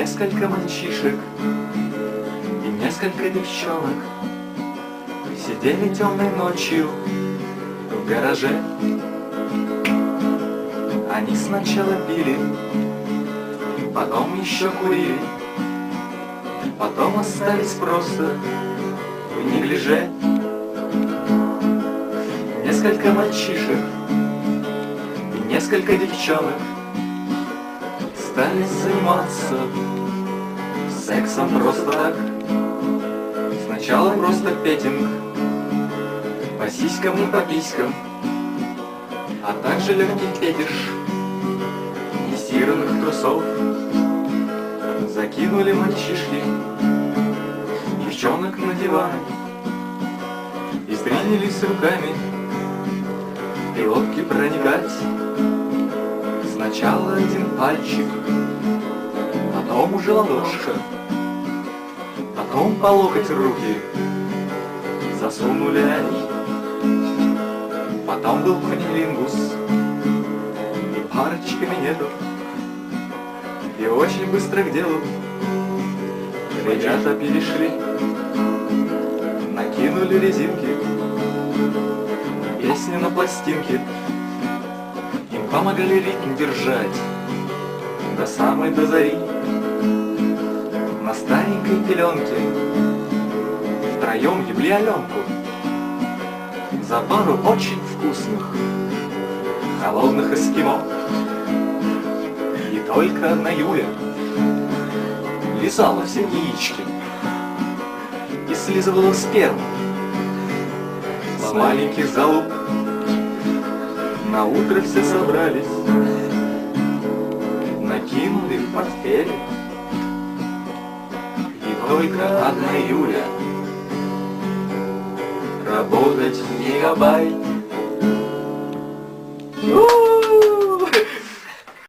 несколько мальчишек и несколько девчонок Сидели темной ночью в гараже. Они сначала пили, потом еще курили Потом остались просто в неглиже. Несколько мальчишек и несколько девчонок Стали заниматься сексом просто так. Сначала просто петинг По сиськам и по писькам А также легкий фетиш Нестиранных трусов. Закинули мальчишки Девчонок на диван И принялись руками В пилотки проникать Сначала один пальчик Потом уже ладошка Потом по локоть руки Засунули они. Потом был кунилингус И парочка минетов И очень быстро к делу Ребята перешли. Накинули резинки Песни на пластинке помогали ритм держать До самой до зари На старенькой пеленке Втроем ебли Аленку За пару очень вкусных Холодных эскимо. И только одна Юля Лизала все яички И слизывала сперму С маленьких залуп На утро все собрались. Накинули в портфели. И только одна Юля. Работать в мегабайт.